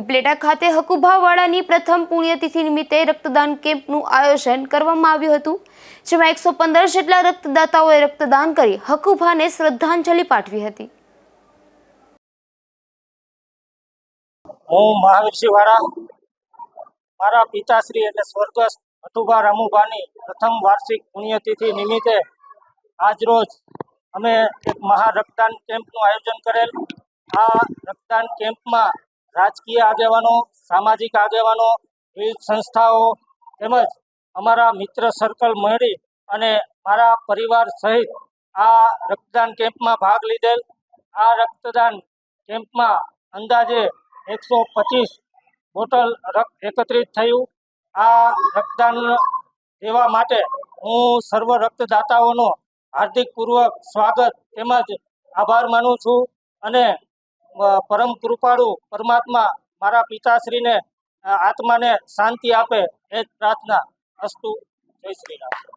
ઉપલેટા ખાતે હકુભાવાળાની પ્રથમ પુણ્યતિથિ નિમિત્તે રક્તદાન કેમ્પનું આયોજન કરવામાં આવ્યું હતું, જેમાં એકસો પંદર જેટલા રક્તદાતાઓએ રક્તદાન કરી હકુભાને શ્રદ્ધાંજલિ પાઠવી હતી. હું મહાવીરસિંહ વાળા મારા પિતાશ્રી એટલે સ્વર્ગસ્થ હતુભા રમુભાની પ્રથમ વાર્ષિક પુણ્યતિથિ નિમિત્તે આજરોજ અમે એક મહા રક્તદાન કેમ્પનું આયોજન કરેલ. આ રક્તદાન કેમ્પમાં રાજકીય આગેવાનો, સામાજિક આગેવાનો, વિવિધ સંસ્થાઓ તેમજ અમારા મિત્ર સર્કલ મળી અને મારા પરિવાર સહિત આ રક્તદાન કેમ્પમાં ભાગ લીધેલ. આ રક્તદાન કેમ્પમાં અંદાજે એકસો પચીસ બોટલ રક્ત એકત્રિત થયું. આ રક્તદાન દેવા માટે હું સર્વ રક્તદાતાઓનો હાર્દિકપૂર્વક સ્વાગત તેમજ આભાર માનું છું અને પરમ કૃપાળુ પરમાત્મા મારા પિતાશ્રીને આત્માને શાંતિ આપે એ જ પ્રાર્થના અસ્તુ. જય શ્રી રામ.